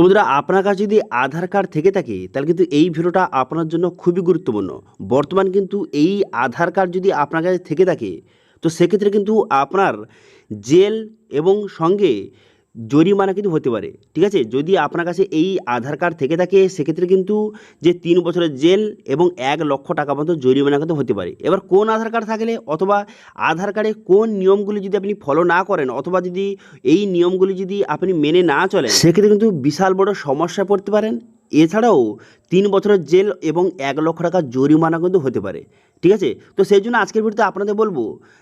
বন্ধুরা, আপনার কাছে যদি আধার কার্ড থেকে থাকে, তাহলে কিন্তু এই ভিডিওটা আপনার জন্য খুবই গুরুত্বপূর্ণ। বর্তমান কিন্তু এই আধার কার্ড যদি আপনার কাছে থেকে থাকে, তো সেক্ষেত্রে কিন্তু আপনার জেল এবং সঙ্গে জরিমানা কিন্তু হতে পারে, ঠিক আছে? যদি আপনার কাছে এই আধার কার্ড থেকে থাকে, সেক্ষেত্রে কিন্তু যে তিন বছরের জেল এবং এক লক্ষ টাকা পর্যন্ত জরিমানা কিন্তু হতে পারে। এবার কোন আধার কার্ড থাকলে অথবা আধার কার্ডে কোন নিয়মগুলি যদি আপনি ফলো না করেন, অথবা যদি এই নিয়মগুলি যদি আপনি মেনে না চলেন, সেক্ষেত্রে কিন্তু বিশাল বড় সমস্যায় পড়তে পারেন। এছাড়াও তিন বছরের জেল এবং এক লক্ষ টাকা জরিমানা কিন্তু হতে পারে, ঠিক আছে? তো সেই জন্য আজকের ভিডিওতে আপনাদের বলব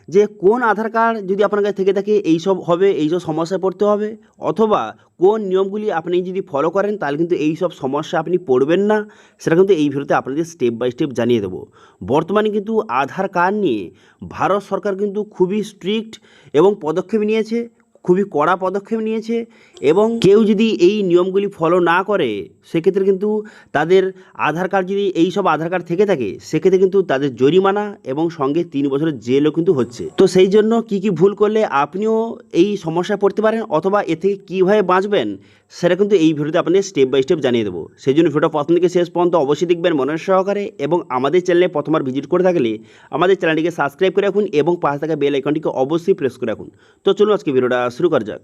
যে কোন আধার কার্ড যদি আপনার কাছে থেকে থাকে এইসব হবে এইসব সমস্যায় পড়তে হবে, অথবা কোন নিয়মগুলি আপনি যদি ফলো করেন, তাহলে কিন্তু এই সব সমস্যা আপনি পড়বেন না, সেটা কিন্তু এই ভিডিওতে আপনাদের স্টেপ বাই স্টেপ জানিয়ে দেবো। বর্তমানে কিন্তু আধার কার্ড নিয়ে ভারত সরকার কিন্তু খুবই স্ট্রিক্ট এবং পদক্ষেপ নিয়েছে খুবই কড়া পদক্ষেপ নিয়েছে এবং কেউ যদি এই নিয়মগুলি ফলো না করে, সেক্ষেত্রে কিন্তু তাদের আধার কার্ড যদি এই সব আধার কার্ড থেকে থাকে, সেক্ষেত্রে কিন্তু তাদের জরিমানা এবং সঙ্গে তিন বছরের জেলও কিন্তু হচ্ছে। তো সেই জন্য কি কি ভুল করলে আপনিও এই সমস্যায় পড়তে পারেন অথবা এ থেকে কীভাবে বাঁচবেন, সেটা কিন্তু এই ভিডিওতে আপনাদের স্টেপ বাই স্টেপ জানিয়ে দেবো। সেই জন্য ভিডিওটা প্রথম থেকে শেষ পর্যন্ত অবশ্যই দেখবেন মনের সহকারে এবং আমাদের চ্যানেলে প্রথমবার ভিজিট করে থাকলে আমাদের চ্যানেলটিকে সাবস্ক্রাইব করে রাখুন এবং পাশে থাকা বেল আইকনটিকে অবশ্যই প্রেস করে রাখুন। তো চলুন আজকে ভিডিওটা শুরু করা যাক।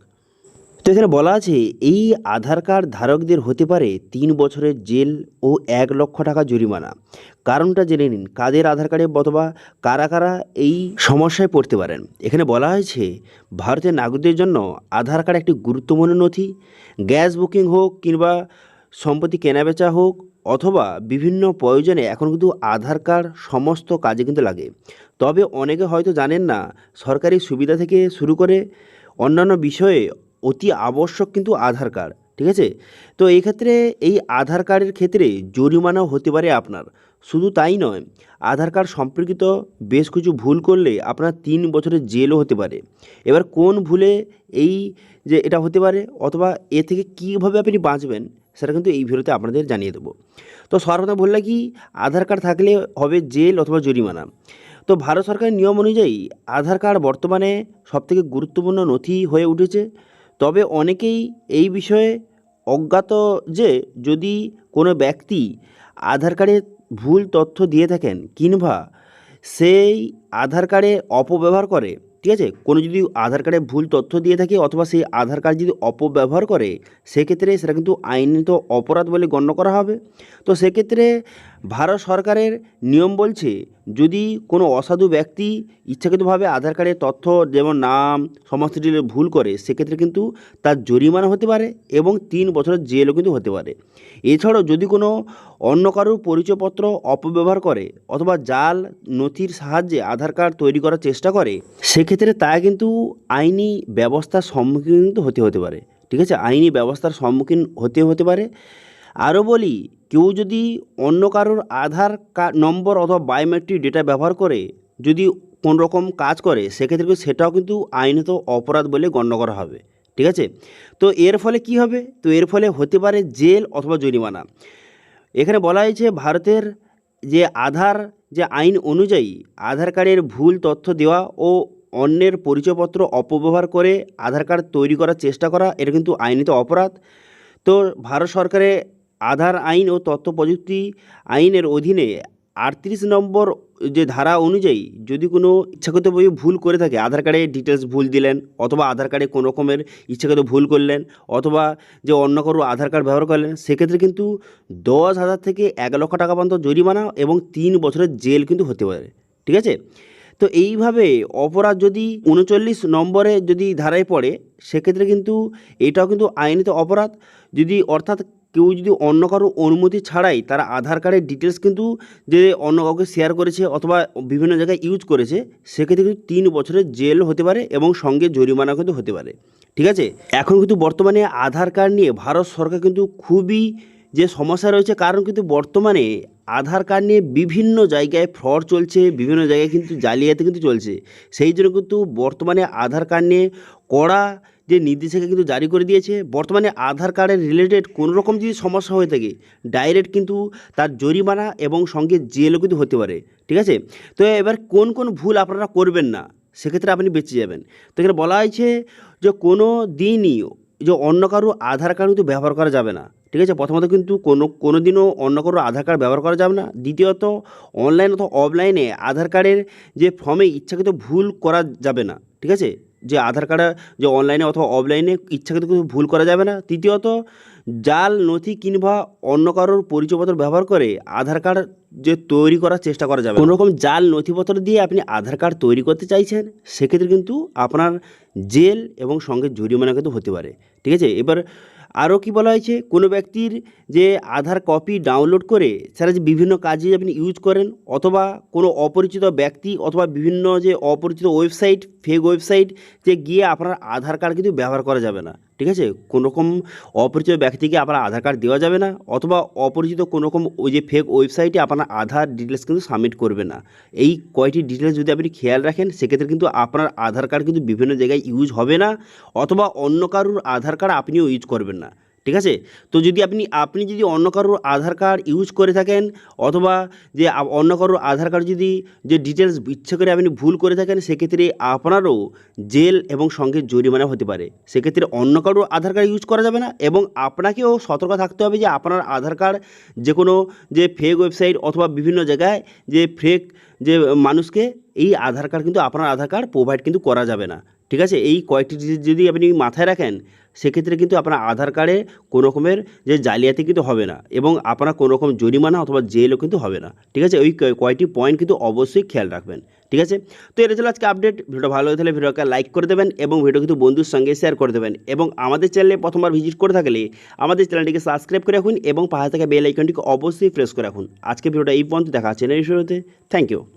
তো এখানে বলা আছে, এই আধার কার্ড ধারকদের হতে পারে তিন বছরের জেল ও এক লক্ষ টাকা জরিমানা। কারণটা জেনে নিন, কাদের আধার কার্ডে অথবা কারা কারা এই সমস্যায় পড়তে পারেন। এখানে বলা হয়েছে, ভারতের নাগরিকদের জন্য আধার কার্ড একটি গুরুত্বপূর্ণ নথি। গ্যাস বুকিং হোক কিংবা সম্পত্তি কেনাবেচা হোক অথবা বিভিন্ন প্রয়োজনে এখন কিন্তু আধার কার্ড সমস্ত কাজে কিন্তু লাগে। তবে অনেকে হয়তো জানেন না, সরকারি সুবিধা থেকে শুরু করে অন্যান্য বিষয়ে অতি আবশ্যক কিন্তু আধার কার্ড, ঠিক আছে? তো এই ক্ষেত্রে এই আধার কার্ডের ক্ষেত্রে জরিমানাও হতে পারে আপনার। শুধু তাই নয়, আধার কার্ড সম্পর্কিত বেশ কিছু ভুল করলে আপনার তিন বছরের জেলও হতে পারে। এবার কোন ভুলে এই যে এটা হতে পারে অথবা এ থেকে কীভাবে আপনি বাঁচবেন, সেটা কিন্তু এই ভিডিওতে আপনাদের জানিয়ে দেবো। তো সর্বপ্রথম বললে কি, আধার কার্ড থাকলে হবে জেল অথবা জরিমানা। তো ভারত সরকারের নিয়ম অনুযায়ী আধার কার্ড বর্তমানে সবথেকে গুরুত্বপূর্ণ নথি হয়ে উঠেছে। তবে অনেকেই এই বিষয়ে অজ্ঞাত যে যদি কোনো ব্যক্তি আধার কার্ডে ভুল তথ্য দিয়ে থাকেন কিংবা সেই আধার কার্ডে অপব্যবহার করে, ঠিক আছে? কোনো যদি আধার কার্ডে ভুল তথ্য দিয়ে থাকে অথবা সেই আধার কার্ড যদি অপব্যবহার করে, সেক্ষেত্রে সেটা কিন্তু আইনত অপরাধ বলে গণ্য করা হবে। তো সেক্ষেত্রে ভারত সরকারের নিয়ম বলছে, যদি কোনো অসাধু ব্যক্তি ইচ্ছাকৃতভাবে আধার কার্ডের তথ্য যেমন নাম, সমস্ত ডিটেল ভুল করে, সেক্ষেত্রে কিন্তু তার জরিমানা হতে পারে এবং তিন বছরের জেলও কিন্তু হতে পারে। এছাড়াও যদি কোনো অন্য কারোর পরিচয়পত্র অপব্যবহার করে অথবা জাল, নথির সাহায্যে আধার কার্ড তৈরি করার চেষ্টা করে, সেক্ষেত্রে তা কিন্তু আইনি ব্যবস্থার সম্মুখীন কিন্তু হতে হতে পারে। ঠিক আছে? আইনি ব্যবস্থার সম্মুখীন হতে হতে পারে। আরও বলি কেউ যদি অন্য কারোর আধার নম্বর অথবা বায়োমেট্রিক ডেটা ব্যবহার করে যদি কোনো রকম কাজ করে, সেক্ষেত্রে কিন্তু সেটাও কিন্তু আইনত অপরাধ বলে গণ্য করা হবে। ঠিক আছে? তো এর ফলে কি হবে? তো এর ফলে হতে পারে জেল অথবা জরিমানা। এখানে বলা হয়েছে ভারতের যে আধার, যে আইন অনুযায়ী আধার কার্ডের ভুল তথ্য দেওয়া ও অন্যের পরিচয়পত্র অপব্যবহার করে আধার কার্ড তৈরি করার চেষ্টা করা, এটা কিন্তু আইনত অপরাধ। তো ভারত সরকারের আধার আইন ও তথ্য প্রযুক্তি আইনের অধীনে আটত্রিশ নম্বর যে ধারা অনুযায়ী যদি কোনো ইচ্ছাকৃতভাবে ভুল করে থাকে, আধার কার্ডে ডিটেলস ভুল দিলেন অথবা আধার কার্ডে কোনো রকমের ইচ্ছাকৃত ভুল করলেন অথবা যে অন্য কারও আধার কার্ড ব্যবহার করলেন, সেক্ষেত্রে কিন্তু দশ হাজার থেকে এক লক্ষ টাকা পর্যন্ত জরিমানা এবং তিন বছরের জেল কিন্তু হতে পারে। ঠিক আছে? তো এইভাবে অপরাধ যদি উনচল্লিশ নম্বরে যদি ধারায় পড়ে, সেক্ষেত্রে কিন্তু এটাও কিন্তু আইনিত অপরাধ। যদি অর্থাৎ কেউ যদি অন্য কারও অনুমতি ছাড়াই তারা আধার কার্ডের ডিটেলস কিন্তু যে অন্য কাউকে শেয়ার করেছে অথবা বিভিন্ন জায়গায় ইউজ করেছে, সেক্ষেত্রে কিন্তু তিন বছরের জেল হতে পারে এবং সঙ্গে জরিমানা কিন্তু হতে পারে। ঠিক আছে? এখন কিন্তু বর্তমানে আধার কার্ড নিয়ে ভারত সরকার কিন্তু খুবই যে সমস্যা রয়েছে, কারণ কিন্তু বর্তমানে আধার কার্ড নিয়ে বিভিন্ন জায়গায় ফ্রড চলছে, বিভিন্ন জায়গায় কিন্তু জালিয়াতি কিন্তু চলছে। সেই জন্য কিন্তু বর্তমানে আধার কার্ড নিয়ে কড়া যে নির্দেশিকা কিন্তু জারি করে দিয়েছে, বর্তমানে আধার কার্ডের রিলেটেড কোনো রকম যদি সমস্যা হয়ে থাকে ডাইরেক্ট কিন্তু তার জরিমানা এবং সঙ্গে জেলও কিন্তু হতে পারে, ঠিক আছে? তো এবার কোন কোন ভুল আপনারা করবেন না, সেক্ষেত্রে আপনি বেঁচে যাবেন। তো এখানে বলা হয়েছে যে কোনো দিনই যে অন্য কারও আধার কার্ড কিন্তু ব্যবহার করা যাবে না, ঠিক আছে? প্রথমত কিন্তু কোনো কোনো দিনও অন্য কারও আধার কার্ড ব্যবহার করা যাবে না। দ্বিতীয়ত অনলাইন অথবা অফলাইনে আধার কার্ডের যে ফর্মে ইচ্ছাকৃত ভুল করা যাবে না, ঠিক আছে? যে আধার কার্ডে যে অনলাইনে অথবা অফলাইনে ইচ্ছাকৃত কিন্তু ভুল করা যাবে না। তৃতীয়ত, জাল, নথি কিংবা অন্য কারোর পরিচয়পত্র ব্যবহার করে আধার কার্ড যে তৈরি করার চেষ্টা করা যাবে কোনোরকম জাল, নথিপত্র দিয়ে আপনি আধার কার্ড তৈরি করতে চাইছেন, সেক্ষেত্রে কিন্তু আপনার জেল এবং সঙ্গে জরিমানা কিন্তু হতে পারে। ঠিক আছে? এবার আরও কি বলা হয়েছে? কোনো ব্যক্তির যে আধার কপি ডাউনলোড করে সেটা যে বিভিন্ন কাজে আপনি ইউজ করেন অথবা কোনো অপরিচিত ব্যক্তি অথবা বিভিন্ন যে অপরিচিত ওয়েবসাইট ফেক ওয়েবসাইট যে গিয়ে আপনার আধার কার্ড কিন্তু ব্যবহার করা যাবে না। ঠিক আছে? কোনোরকম অপরিচিত ব্যক্তিকে আপনার আধার কার্ড দেওয়া যাবে না অথবা অপরিচিত কোনোরকম ওই যে ফেক ওয়েবসাইটে আপনার আধার ডিটেলস কিন্তু সাবমিট করবে না। এই কয়টি ডিটেলস যদি আপনি খেয়াল রাখেন, সেক্ষেত্রে কিন্তু আপনার আধার কার্ড কিন্তু বিভিন্ন জায়গায় ইউজ হবে না অথবা অন্য কারুর আধার কার্ড আপনিও ইউজ করবেন না। ঠিক আছে? তো যদি আপনি আপনি যদি অন্য কারোর আধার কার্ড ইউজ করে থাকেন, অথবা যে অন্য কারোর আধার কার্ড যদি, যে ডিটেলস ইচ্ছে করে আপনি ভুল করে থাকেন, সেক্ষেত্রে আপনারও জেল এবং সঙ্গে জরিমানা হতে পারে। সেক্ষেত্রে অন্য কারোর আধার কার্ড ইউজ করা যাবে না এবং আপনাকেও সতর্ক থাকতে হবে যে আপনার আধার কার্ড যে কোনো যে ফেক ওয়েবসাইট অথবা বিভিন্ন জায়গায় যে ফেক যে মানুষকে, এই আধার কার্ড কিন্তু আপনার আধার কার্ড প্রোভাইড কিন্তু করা যাবে না। ঠিক আছে? এই কয়েকটি জিনিস যদি আপনি মাথায় রাখেন, সেক্ষেত্রে কিন্তু আপনার আধার কার্ডে কোনো রকমের যে জালিয়াতি কিন্তু হবে না এবং আপনার কোনো রকম জরিমানা অথবা জেলও কিন্তু হবে না। ঠিক আছে? ওই কয়- কয়টি পয়েন্ট কিন্তু অবশ্যই খেয়াল রাখবেন। ঠিক আছে? তো এটা ছিল আজকে আপডেট ভিডিও ভালো হয়ে থাকলে ভিডিওকে লাইক করে দেবেন এবং ভিডিও কিন্তু বন্ধুর সঙ্গে শেয়ার করে দেবেন এবং আমাদের চ্যানেলে প্রথমবার ভিজিট করে থাকলে আমাদের চ্যানেলটিকে সাবস্ক্রাইব করে রাখুন এবং পাহাড় থাকা বেল আইকনটিকে অবশ্যই প্রেস করে রাখুন। আজকে ভিডিওটা এই পর্যন্ত। দেখা হচ্ছে নেক্সট ভিডিওতে থ্যাংক ইউ